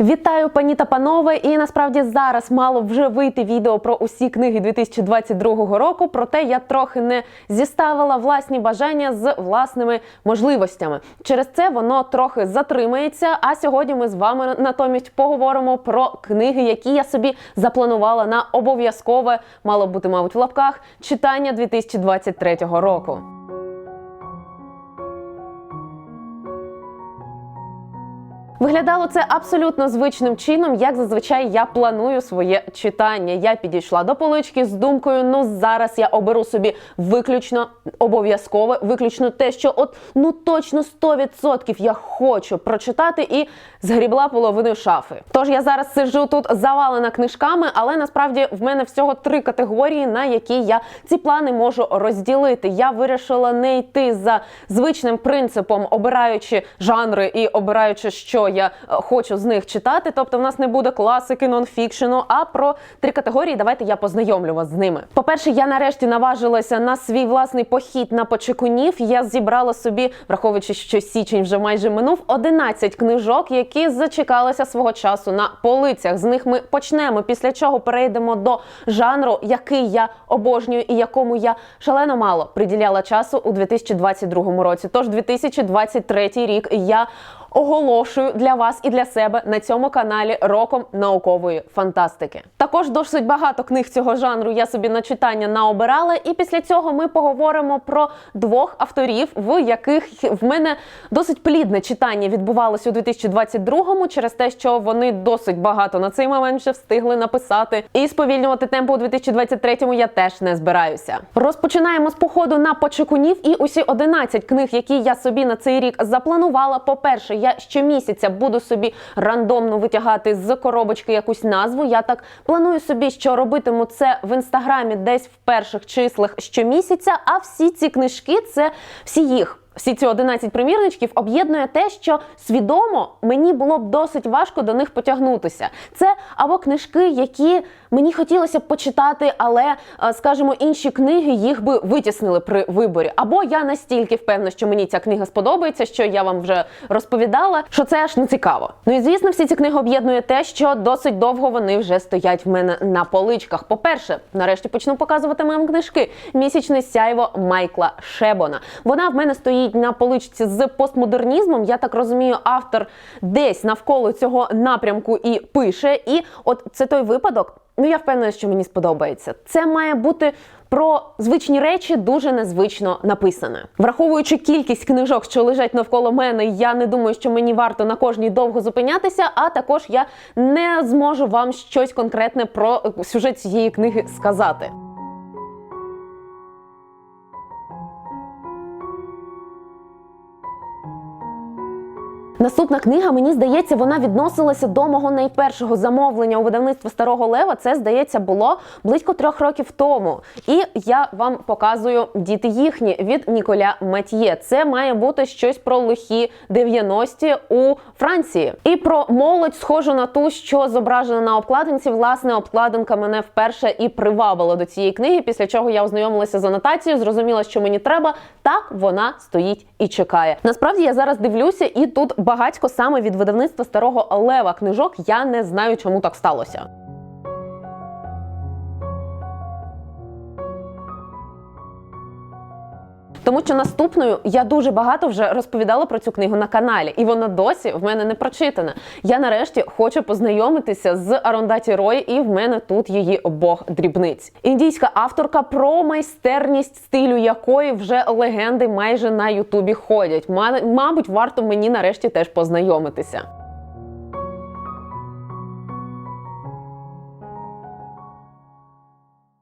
Вітаю, пані та панове! І насправді зараз мало вже вийти відео про усі книги 2022 року. Проте я трохи не зіставила власні бажання з власними можливостями. Через це воно трохи затримається. А сьогодні ми з вами натомість поговоримо про книги, які я собі запланувала на обов'язкове, мало бути, мабуть, в лапках читання 2023 року. Виглядало це абсолютно звичним чином, як зазвичай я планую своє читання. Я підійшла до полички з думкою: ну зараз я оберу собі виключно обов'язкове, виключно те, що от ну точно 100% я хочу прочитати, і згрібла половину шафи. Тож я зараз сиджу тут завалена книжками, але насправді в мене всього три категорії, на які я ці плани можу розділити. Я вирішила не йти за звичним принципом, обираючи жанри і обираючи, що я е, хочу з них читати. Тобто, в нас не буде класики, нонфікшену, а про три категорії. Давайте я познайомлю вас з ними. По-перше, я нарешті наважилася на свій власний похід на почекунів. Я зібрала собі, враховуючи, що січень вже майже минув, 11 книжок, які зачекалися свого часу на полицях. З них ми почнемо. Після чого перейдемо до жанру, який я обожнюю і якому я шалено мало приділяла часу у 2022 році. Тож 2023 рік я оголошую для вас і для себе на цьому каналі роком наукової фантастики. Також досить багато книг цього жанру я собі на читання наобирала, і після цього ми поговоримо про двох авторів, в яких в мене досить плідне читання відбувалося у 2022-му через те, що вони досить багато на цей момент вже встигли написати. І сповільнювати темпу у 2023-му я теж не збираюся. Розпочинаємо з походу на почекунів і усі 11 книг, які я собі на цей рік запланувала. По перше, я щомісяця буду собі рандомно витягати з коробочки якусь назву. Я так планую собі, що робитиму це в інстаграмі десь в перших числах щомісяця. А всі ці книжки це всі їх. Всі ці 11 примірничків об'єднує те, що свідомо мені було б досить важко до них потягнутися. Це або книжки, які мені хотілося б почитати, але, е, скажімо, інші книги їх би витіснили при виборі. Або я настільки впевнена, що мені ця книга сподобається, що я вам вже розповідала, що це аж не цікаво. Ну і звісно, всі ці книги об'єднує те, що досить довго вони вже стоять в мене на поличках. По-перше, нарешті почну показувати вам книжки. Місячне сяйво Майкла Шебона. Вона в мене стоїть на поличці з постмодернізмом. Я так розумію, автор десь навколо цього напрямку і пише. І от це той випадок. Ну я впевнена, що мені сподобається. Це має бути. Про звичні речі дуже незвично написане. Враховуючи кількість книжок, що лежать навколо мене, я не думаю, що мені варто на кожній довго зупинятися. А також я не зможу вам щось конкретне про сюжет цієї книги сказати. Наступна книга, мені здається, вона відносилася до мого найпершого замовлення у видавництва Старого Лева. Це, здається, було близько трьох років тому. І я вам показую діти їхні від Ніколя Матьє. Це має бути щось про лихі 90-ті у Франції. І про молодь, схожу на ту, що зображена на обкладинці. Власне, обкладинка мене вперше і привабила до цієї книги. Після чого я ознайомилася з анотацією, зрозуміла, що мені треба. Так вона стоїть і чекає. Насправді я зараз дивлюся, і тут багатько саме від видавництва старого лева книжок. Я не знаю, чому так сталося. Тому що наступною я дуже багато вже розповідала про цю книгу на каналі, і вона досі в мене не прочитана. Я нарешті хочу познайомитися з Арондаті Рой, і в мене тут її Бог дрібниць. Індійська авторка про майстерність стилю якої вже легенди майже на Ютубі ходять. Ма- Мабуть, варто мені нарешті теж познайомитися.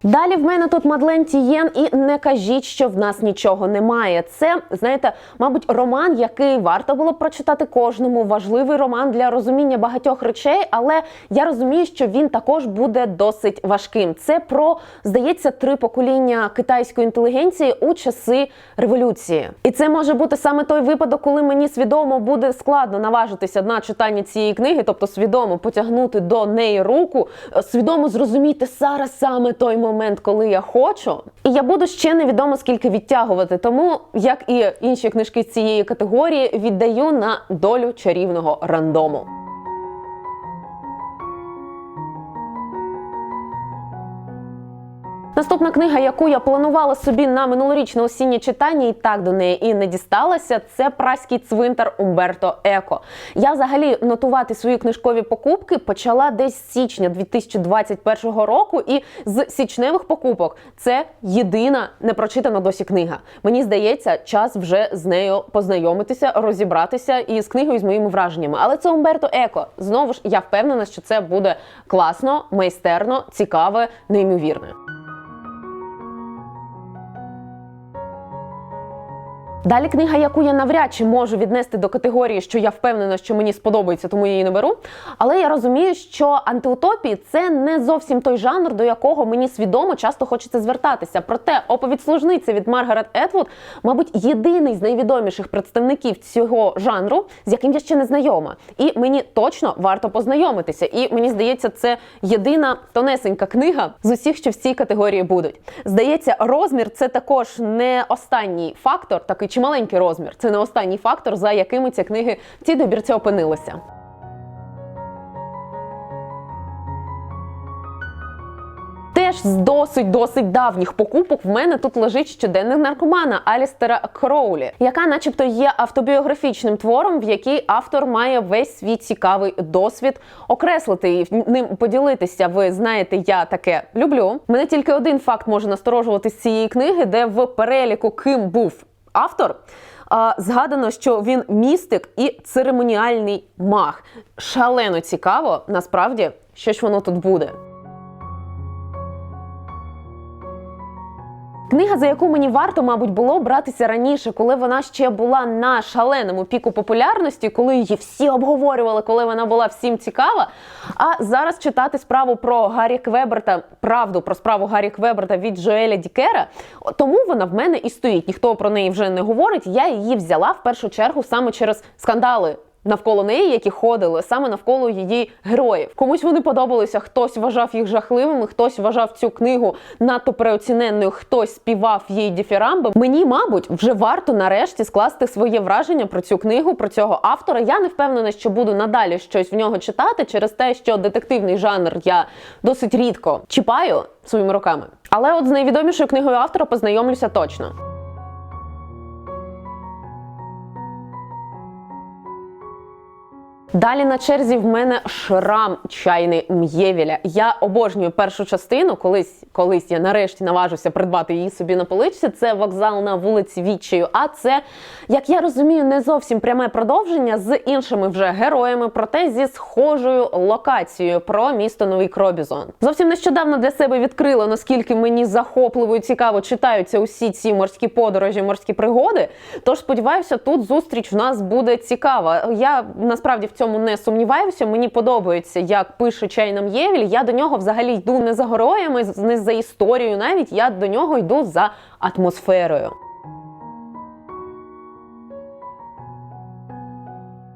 Далі в мене тут Мадлен Тієн, і не кажіть, що в нас нічого немає. Це, знаєте, мабуть, роман, який варто було б прочитати кожному. Важливий роман для розуміння багатьох речей, але я розумію, що він також буде досить важким. Це про, здається, три покоління китайської інтелігенції у часи революції. І це може бути саме той випадок, коли мені свідомо буде складно наважитися на читання цієї книги, тобто свідомо потягнути до неї руку, свідомо зрозуміти зараз саме той момент, коли я хочу. І я буду ще невідомо скільки відтягувати. Тому, як і інші книжки з цієї категорії, віддаю на долю чарівного рандому. Наступна книга, яку я планувала собі на минулорічне осіннє читання, і так до неї і не дісталася, це праський цвинтар Умберто Еко. Я взагалі нотувати свої книжкові покупки почала десь з січня 2021 року, і з січневих покупок це єдина непрочитана досі книга. Мені здається, час вже з нею познайомитися, розібратися і з книгою з моїми враженнями. Але це Умберто Еко. Знову ж я впевнена, що це буде класно, майстерно, цікаве, неймовірне. Далі книга, яку я навряд чи можу віднести до категорії, що я впевнена, що мені сподобається, тому я її не беру. Але я розумію, що антиутопії це не зовсім той жанр, до якого мені свідомо часто хочеться звертатися. Проте оповідь служниця від Маргарет Етвуд, мабуть, єдиний з найвідоміших представників цього жанру, з яким я ще не знайома. І мені точно варто познайомитися. І мені здається, це єдина тонесенька книга з усіх, що в цій категорії будуть. Здається, розмір це також не останній фактор, такий чи маленький розмір. Це не останній фактор, за якими ці книги в цій добірці опинилися. Теж з досить досить давніх покупок в мене тут лежить щоденник наркомана Алістера Кроулі, яка, начебто, є автобіографічним твором, в якій автор має весь свій цікавий досвід окреслити і ним поділитися. Ви знаєте, я таке люблю. Мене тільки один факт може насторожувати з цієї книги, де в переліку ким був автор. Згадано, що він містик і церемоніальний маг. Шалено цікаво, насправді, що ж воно тут буде. Книга, за яку мені варто, мабуть, було братися раніше, коли вона ще була на шаленому піку популярності, коли її всі обговорювали, коли вона була всім цікава. А зараз читати справу про Гаррі Квеберта, правду про справу Гаррі Квеберта від Джоеля Дікера. Тому вона в мене і стоїть. Ніхто про неї вже не говорить. Я її взяла в першу чергу саме через скандали навколо неї, які ходили саме навколо її героїв. Комусь вони подобалися, хтось вважав їх жахливими, хтось вважав цю книгу надто переоціненною, хтось співав їй діфірамби. Мені, мабуть, вже варто нарешті скласти своє враження про цю книгу, про цього автора. Я не впевнена, що буду надалі щось в нього читати через те, що детективний жанр я досить рідко чіпаю своїми руками. Але от з найвідомішою книгою автора познайомлюся точно. Далі на черзі в мене шрам чайний М'євіля. Я обожнюю першу частину. Колись колись я нарешті наважуся придбати її собі на поличці. Це вокзал на вулиці Вічею. А це, як я розумію, не зовсім пряме продовження з іншими вже героями, проте зі схожою локацією про місто Новий Кробізон. Зовсім нещодавно для себе відкрила, наскільки мені захопливо і цікаво читаються усі ці морські подорожі, морські пригоди. Тож сподіваюся, тут зустріч в нас буде цікава. Я насправді в цьому не сумніваюся. Мені подобається, як пише Чайном Євіль. Я до нього взагалі йду не за героями, не за історією. Навіть я до нього йду за атмосферою.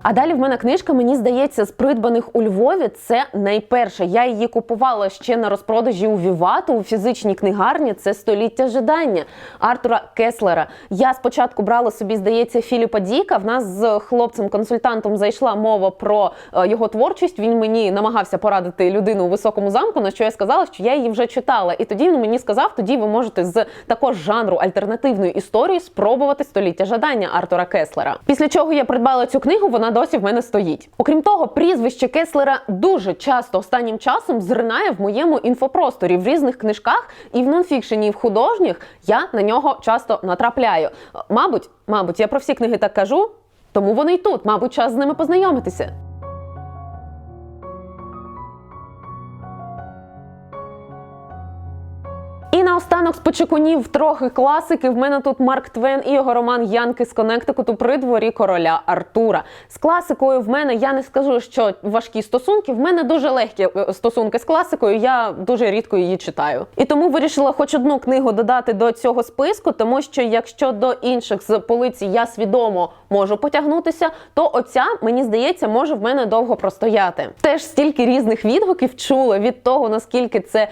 А далі в мене книжка, мені здається, з придбаних у Львові. Це найперша. Я її купувала ще на розпродажі у Вівату у фізичній книгарні. Це століття жидання Артура Кеслера. Я спочатку брала собі, здається, Філіпа Діка. В нас з хлопцем-консультантом зайшла мова про е, його творчість. Він мені намагався порадити людину у високому замку. На що я сказала, що я її вже читала. І тоді він мені сказав: тоді ви можете з також жанру альтернативної історії спробувати століття жадання Артура Кеслера. Після чого я придбала цю книгу. Вона досі в мене стоїть. Окрім того, прізвище Кеслера дуже часто останнім часом зринає в моєму інфопросторі в різних книжках і в нонфікшені, і в художніх я на нього часто натрапляю. Мабуть, мабуть, я про всі книги так кажу, тому вони й тут. Мабуть, час з ними познайомитися. І наостанок з почекунів трохи класики. В мене тут Марк Твен і його роман Янки з Коннектикуту при дворі короля Артура. З класикою в мене я не скажу, що важкі стосунки. В мене дуже легкі е, стосунки з класикою. Я дуже рідко її читаю. І тому вирішила хоч одну книгу додати до цього списку, тому що якщо до інших з полиці я свідомо можу потягнутися, то оця мені здається може в мене довго простояти. Теж стільки різних відгуків чула від того, наскільки це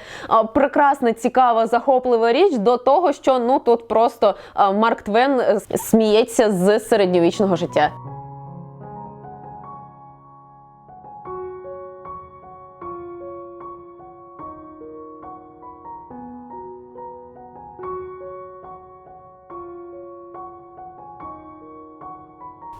прекрасна, цікава захоплива річ до того, що ну тут просто Марк Твен е, сміється з середньовічного життя.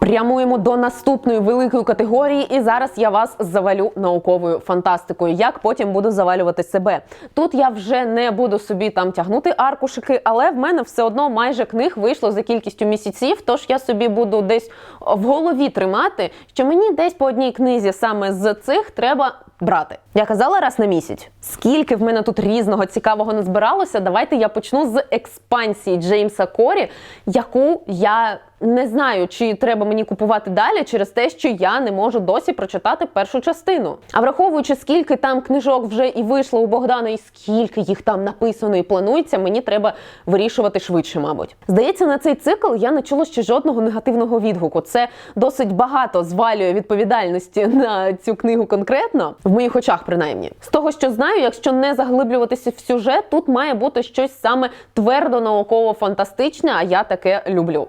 Прямуємо до наступної великої категорії, і зараз я вас завалю науковою фантастикою. Як потім буду завалювати себе? Тут я вже не буду собі там тягнути аркушики, але в мене все одно майже книг вийшло за кількістю місяців. Тож я собі буду десь в голові тримати, що мені десь по одній книзі саме з цих треба брати. Я казала раз на місяць. Скільки в мене тут різного цікавого назбиралося, давайте я почну з експансії Джеймса Корі, яку я не знаю, чи треба мені купувати далі через те, що я не можу досі прочитати першу частину. А враховуючи, скільки там книжок вже і вийшло у Богдана, і скільки їх там написано і планується, мені треба вирішувати швидше, мабуть. Здається, на цей цикл я не чула ще жодного негативного відгуку. Це досить багато звалює відповідальності на цю книгу конкретно, в моїх очах, принаймні. З того, що знаю, якщо не заглиблюватися в сюжет, тут має бути щось саме твердо науково-фантастичне, а я таке люблю.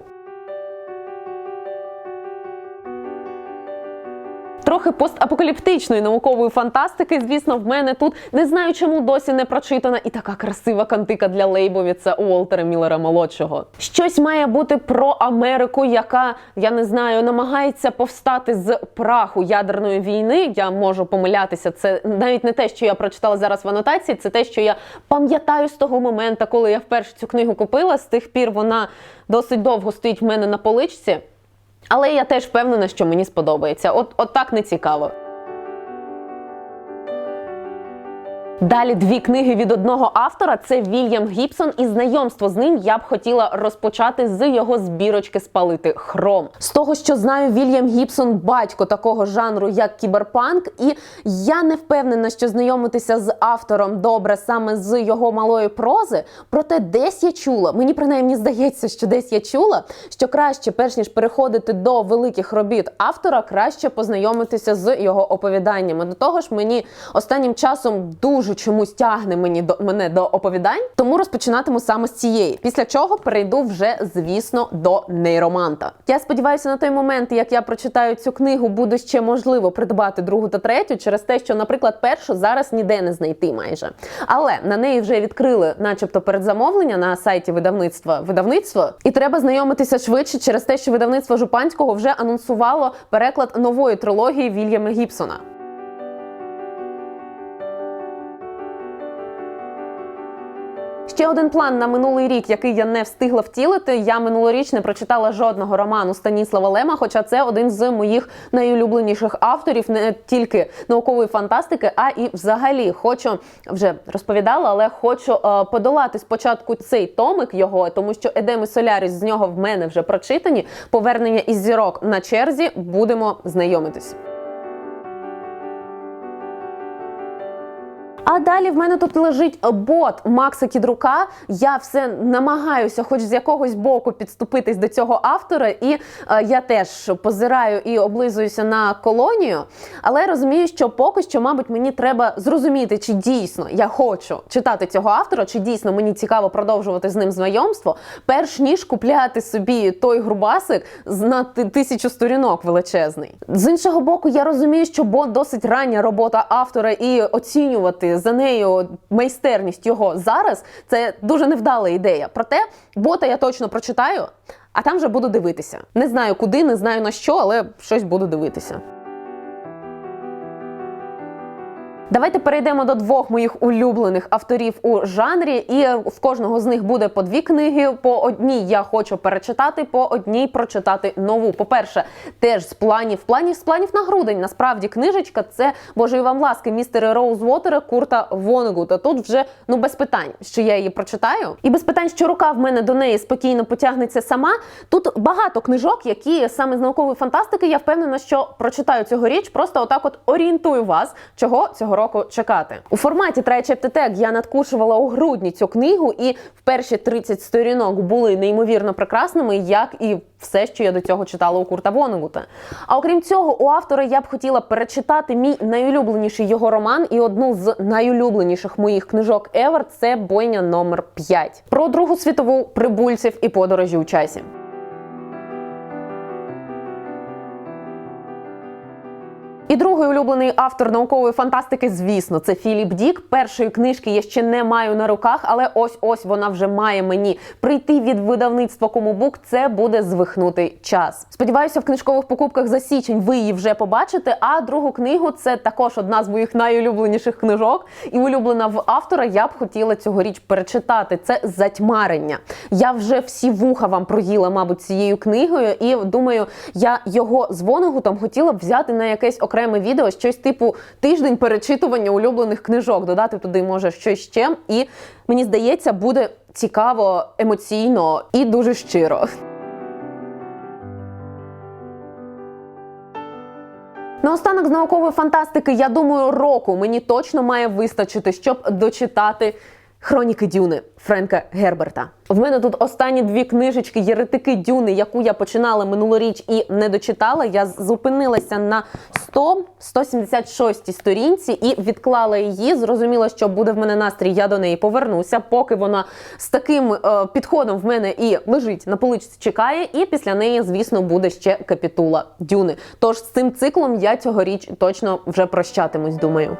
Трохи постапокаліптичної наукової фантастики, звісно, в мене тут не знаю, чому досі не прочитана і така красива кантика для Лейбовіца Уолтера Міллера молодшого. Щось має бути про Америку, яка я не знаю, намагається повстати з праху ядерної війни. Я можу помилятися. Це навіть не те, що я прочитала зараз в анотації, це те, що я пам'ятаю з того моменту, коли я вперше цю книгу купила. З тих пір вона досить довго стоїть в мене на поличці. Але я теж впевнена, що мені сподобається. От, от так не цікаво. Далі дві книги від одного автора це Вільям Гібсон, і знайомство з ним я б хотіла розпочати з його збірочки спалити хром. З того, що знаю, Вільям Гібсон батько такого жанру, як кіберпанк, і я не впевнена, що знайомитися з автором добре саме з його малої прози. Проте десь я чула, мені принаймні здається, що десь я чула, що краще, перш ніж переходити до великих робіт автора, краще познайомитися з його оповіданнями. До того ж, мені останнім часом дуже чомусь тягне мені до мене до оповідань, тому розпочинатиму саме з цієї. Після чого перейду вже, звісно, до нейроманта. Я сподіваюся, на той момент, як я прочитаю цю книгу, буде ще можливо придбати другу та третю, через те, що, наприклад, першу зараз ніде не знайти майже. Але на неї вже відкрили, начебто, передзамовлення на сайті видавництва видавництво, і треба знайомитися швидше через те, що видавництво Жупанського вже анонсувало переклад нової трилогії Вільяма Гібсона. Ще один план на минулий рік, який я не встигла втілити. Я минулоріч не прочитала жодного роману Станіслава Лема, хоча це один з моїх найулюбленіших авторів, не тільки наукової фантастики, а і взагалі хочу вже розповідала, але хочу е, подолати спочатку цей томик його, тому що Едем і Соляріс з нього в мене вже прочитані. Повернення із зірок на черзі будемо знайомитись. А далі в мене тут лежить бот Макса Кідрука. Я все намагаюся, хоч з якогось боку, підступитись до цього автора, і е, я теж позираю і облизуюся на колонію. Але розумію, що поки що, мабуть, мені треба зрозуміти, чи дійсно я хочу читати цього автора, чи дійсно мені цікаво продовжувати з ним знайомство, перш ніж купляти собі той грубасик на тисячу сторінок величезний. З іншого боку, я розумію, що бот досить рання робота автора і оцінювати за нею майстерність його зараз це дуже невдала ідея. Проте бота я точно прочитаю, а там вже буду дивитися. Не знаю куди, не знаю на що, але щось буду дивитися. Давайте перейдемо до двох моїх улюблених авторів у жанрі, і в кожного з них буде по дві книги. По одній я хочу перечитати, по одній прочитати нову. По-перше, теж з планів, планів, з планів на грудень. Насправді книжечка це Божої вам ласки, містера Роузвотера Курта Вонегута. Тут вже ну без питань, що я її прочитаю, і без питань, що рука в мене до неї спокійно потягнеться сама. Тут багато книжок, які саме з наукової фантастики, я впевнена, що прочитаю цьогоріч. Просто отак, от орієнтую вас, чого цього року чекати. У форматі Tag я надкушувала у грудні цю книгу, і в перші 30 сторінок були неймовірно прекрасними, як і все, що я до цього читала у Курта Вонегута. А окрім цього, у автора я б хотіла перечитати мій найулюбленіший його роман і одну з найулюбленіших моїх книжок Ever – це бойня номер 5 про Другу світову прибульців і подорожі у часі. І другий улюблений автор наукової фантастики, звісно, це Філіп Дік. Першої книжки я ще не маю на руках, але ось ось вона вже має мені прийти від видавництва Комубук. Це буде звихнутий час. Сподіваюся, в книжкових покупках за січень ви її вже побачите. А другу книгу це також одна з моїх найулюбленіших книжок. І улюблена в автора я б хотіла цьогоріч перечитати. Це затьмарення. Я вже всі вуха вам проїла, мабуть, цією книгою, і думаю, я його з Вонегутом хотіла б взяти на якесь окреме відео, щось типу тиждень перечитування улюблених книжок, додати туди може щось ще. І мені здається, буде цікаво, емоційно і дуже щиро. Наостанок з наукової фантастики, я думаю, року мені точно має вистачити, щоб дочитати Хроніки Дюни Френка Герберта. В мене тут останні дві книжечки Єретики Дюни, яку я починала минулоріч і не дочитала. Я зупинилася на 100-176 сторінці і відклала її. Зрозуміла, що буде в мене настрій. Я до неї повернуся, поки вона з таким е, підходом в мене і лежить на поличці, чекає. І після неї, звісно, буде ще капітула Дюни. Тож з цим циклом я цьогоріч точно вже прощатимусь. Думаю.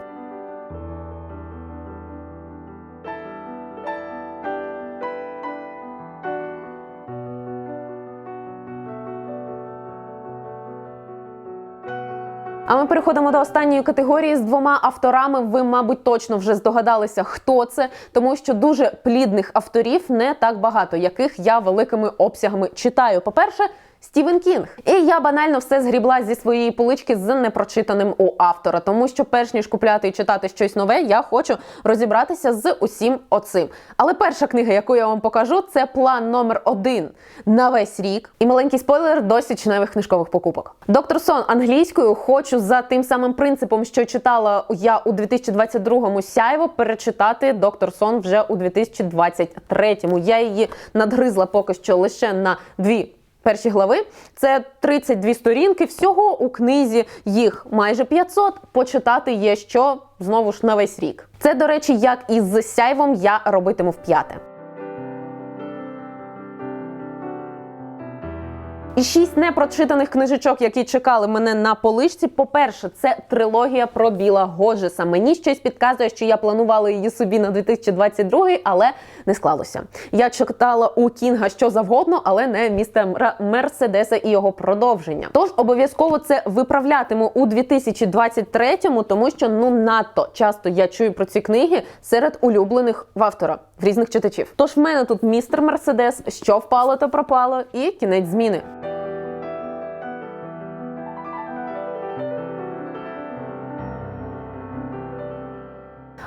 А ми переходимо до останньої категорії з двома авторами. Ви, мабуть, точно вже здогадалися, хто це, тому що дуже плідних авторів не так багато, яких я великими обсягами читаю. По перше. Стівен Кінг. І я банально все згрібла зі своєї полички з непрочитаним у автора, тому що, перш ніж купляти і читати щось нове, я хочу розібратися з усім оцим. Але перша книга, яку я вам покажу, це план номер один на весь рік. І маленький спойлер до січневих книжкових покупок. Доктор Сон англійською хочу за тим самим принципом, що читала я у 2022-му сяйво, перечитати доктор Сон вже у 2023-му. Я її надгризла поки що лише на дві. Перші глави це 32 сторінки. Всього у книзі їх майже 500. Почитати є що знову ж на весь рік. Це, до речі, як із сяйвом я робитиму в п'яте. І шість непрочитаних книжечок, які чекали мене на поличці. По-перше, це трилогія про Біла Годжеса. Мені щось підказує, що я планувала її собі на 2022, але не склалося. Я читала у Кінга що завгодно, але не містера Мерседеса і його продовження. Тож обов'язково це виправлятиму у 2023-му, тому що ну надто часто я чую про ці книги серед улюблених в автора в різних читачів. Тож в мене тут містер Мерседес, що впало, то пропало, і кінець зміни.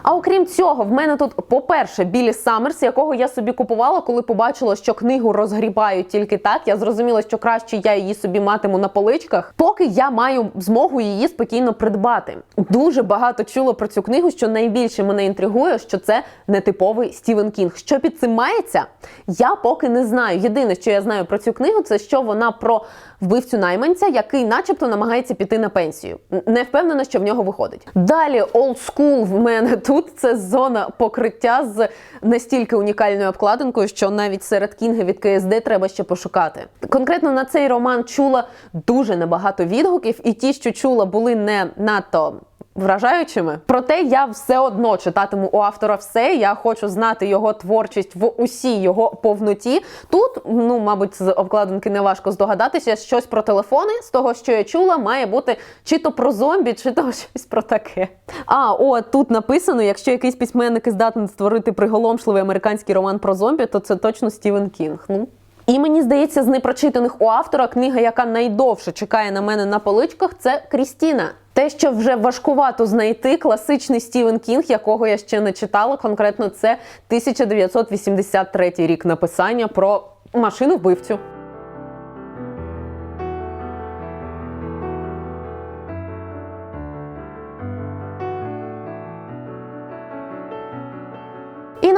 А окрім цього, в мене тут, по-перше, Білі Саммерс, якого я собі купувала, коли побачила, що книгу розгрібають тільки так. Я зрозуміла, що краще я її собі матиму на поличках, поки я маю змогу її спокійно придбати. Дуже багато чула про цю книгу, що найбільше мене інтригує, що це нетиповий Стівен Кінг. Що під цим мається, я поки не знаю. Єдине, що я знаю про цю книгу, це що вона про вбивцю найманця, який, начебто, намагається піти на пенсію. Не впевнена, що в нього виходить. Далі School в мене тут це зона покриття з настільки унікальною обкладинкою, що навіть серед кінги від КСД треба ще пошукати. Конкретно на цей роман чула дуже небагато відгуків, і ті, що чула, були не надто вражаючими. Проте я все одно читатиму у автора все. Я хочу знати його творчість в усій його повноті. Тут, ну мабуть, з обкладинки не важко здогадатися, щось про телефони з того, що я чула, має бути чи то про зомбі, чи то щось про таке. А о, тут написано: якщо якийсь письменник здатний створити приголомшливий американський роман про зомбі, то це точно Стівен Кінг. Ну. І мені здається, з непрочитаних у автора книга, яка найдовше чекає на мене на поличках, це Крістіна. Те, що вже важкувато знайти, класичний Стівен Кінг, якого я ще не читала, конкретно це 1983 рік написання про машину вбивцю.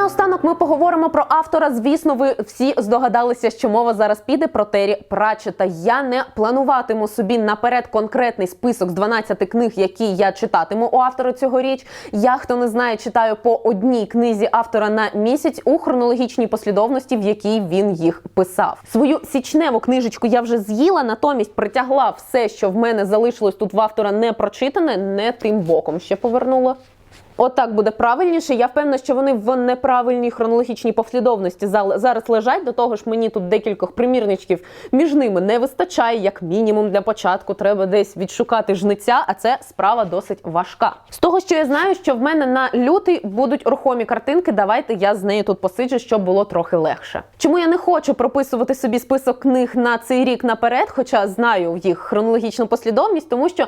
Наостанок ми поговоримо про автора. Звісно, ви всі здогадалися, що мова зараз піде про Террі Пратчета. Я не плануватиму собі наперед конкретний список з 12 книг, які я читатиму у автора цьогоріч. Я, хто не знає, читаю по одній книзі автора на місяць у хронологічній послідовності, в якій він їх писав. Свою січневу книжечку я вже з'їла, натомість притягла все, що в мене залишилось тут в автора не прочитане, не тим боком ще повернула. Отак буде правильніше. Я впевнена, що вони в неправильній хронологічній послідовності зараз лежать. До того ж, мені тут декількох примірничків між ними не вистачає. Як мінімум для початку треба десь відшукати жниця, а це справа досить важка. З того, що я знаю, що в мене на лютий будуть рухомі картинки. Давайте я з нею тут посиджу, щоб було трохи легше. Чому я не хочу прописувати собі список книг на цей рік наперед, хоча знаю їх хронологічну послідовність, тому що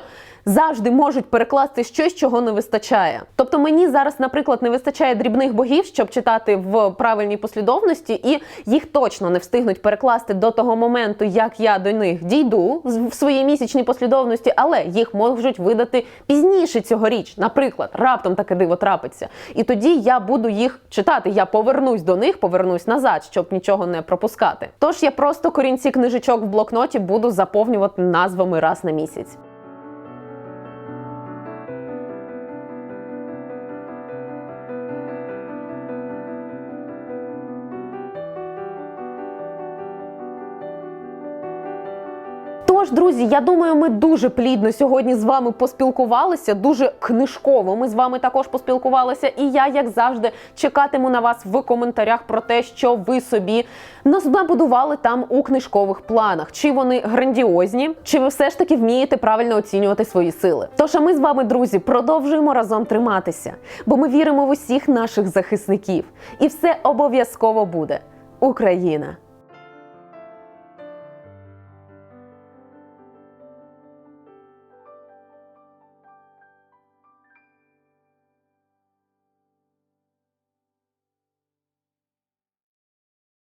завжди можуть перекласти щось, чого не вистачає. Тобто мені зараз, наприклад, не вистачає дрібних богів, щоб читати в правильній послідовності, і їх точно не встигнуть перекласти до того моменту, як я до них дійду в своїй місячній послідовності, але їх можуть видати пізніше цьогоріч. Наприклад, раптом таке диво трапиться. І тоді я буду їх читати. Я повернусь до них, повернусь назад, щоб нічого не пропускати. Тож я просто корінці книжечок в блокноті буду заповнювати назвами раз на місяць. Тож, друзі, я думаю, ми дуже плідно сьогодні з вами поспілкувалися, дуже книжково. Ми з вами також поспілкувалися. І я, як завжди, чекатиму на вас в коментарях про те, що ви собі набудували там у книжкових планах. Чи вони грандіозні, чи ви все ж таки вмієте правильно оцінювати свої сили? Тож, а ми з вами, друзі, продовжуємо разом триматися, бо ми віримо в усіх наших захисників, і все обов'язково буде. Україна!